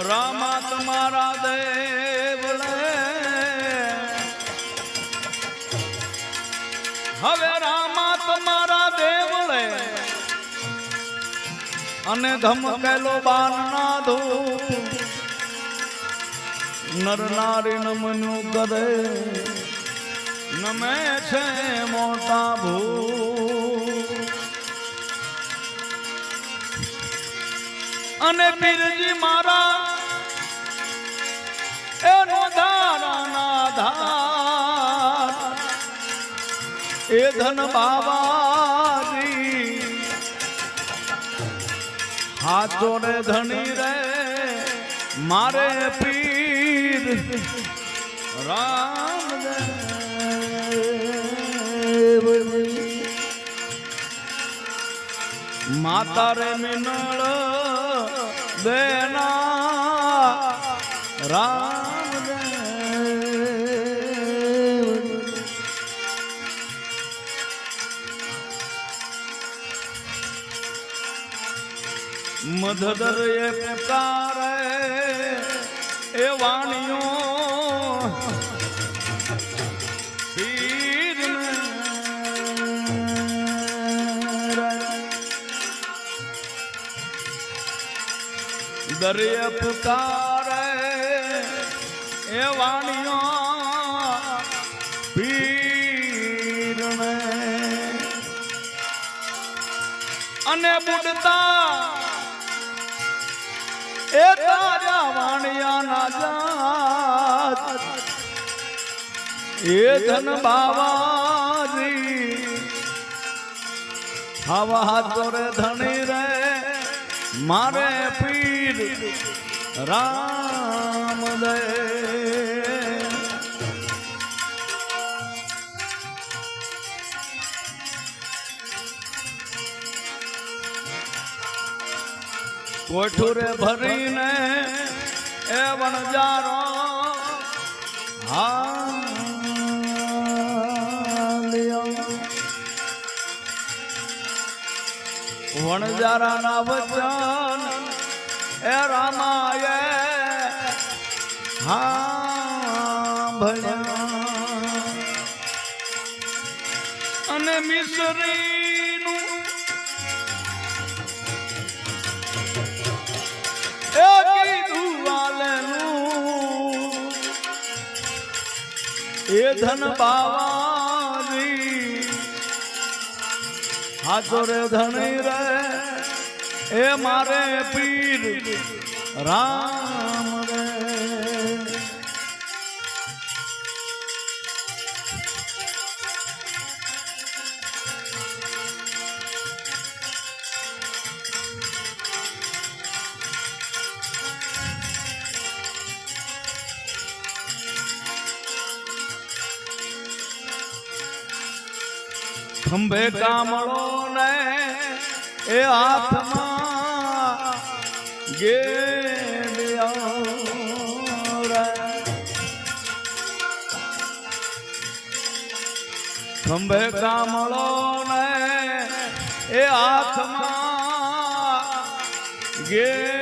રામા તમારા દેવળે હવે રામા તમારા દેવળે અને ધમકેલો બાનના ધૂપ. નર નારી નમનું કરે. નમે છે મોટા ભૂ અને પીરજી મારા, એનો ધારાના ધાર એ ધન બાબાજી હાથો રે ધણી રે, મારે પીર રામ માતા રે મિનળ દેના. રામ મધદર એ પુકારે એ વાણીઓ દરિય પુકારે એ વાણીઓ અને બુડતા એ તારા વાણિયા ના જાત. એ ધન બાવાજી હવા હાથો રે ધણી રે, મારે પીર રામ દે. કોઠુરે ભરીને એ વણજારો હાલ્યો. વણજારાના વચન એ રામાય હા ભજન અને મિસરીનું એ ધન બાવારી હાથો રે ધણી રે એ મારે પીર રામ ખંભે કામળો ને એ હાથમાં ગેડિયો. ખંભે કામળો ને એ હાથમાં ગેડિયો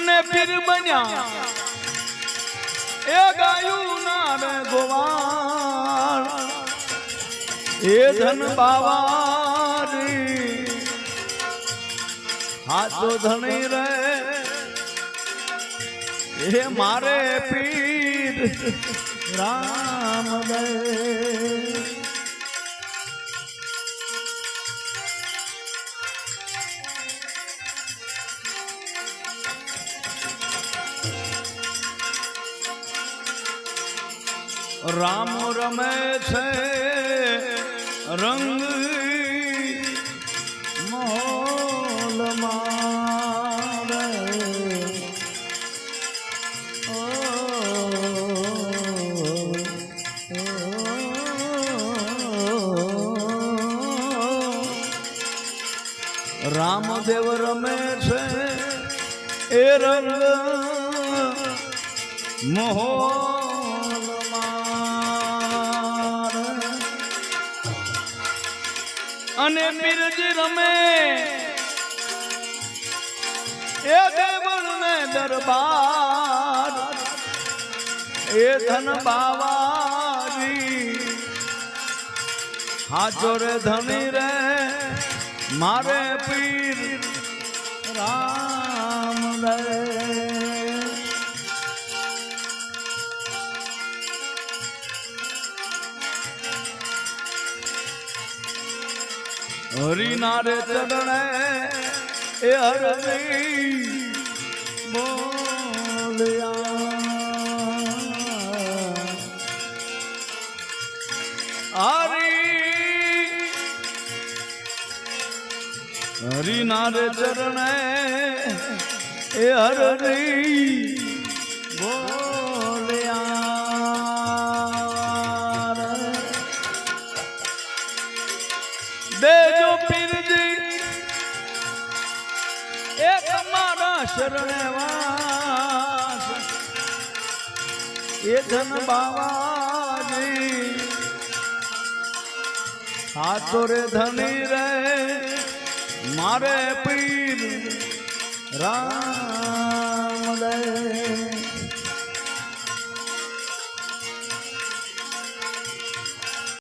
અને પીર બન્યા. એ ગાયું નામે ગોવાળ. એ ધન બાવારી. હાથો ધણી રે. એ મારે પીર રામ દે. રામ રમે છે રંગ રામદેવ રમે છે એ રંગ મોહો અને બિરજ રમે. એ દેવળ ને દરબાર, એ ધન બાવારી. હાચો રે ધની રે, મારે પીર રામ રે. હરિના રે ચરણે એ હરણી બોલ્યા. હરી હરિના રે ચરણે એ હરણી બોલ્યા. એક મારા શરણે વાસ. એ ધન બાવાજી હાથો રે ધની રે મારે પીર રામ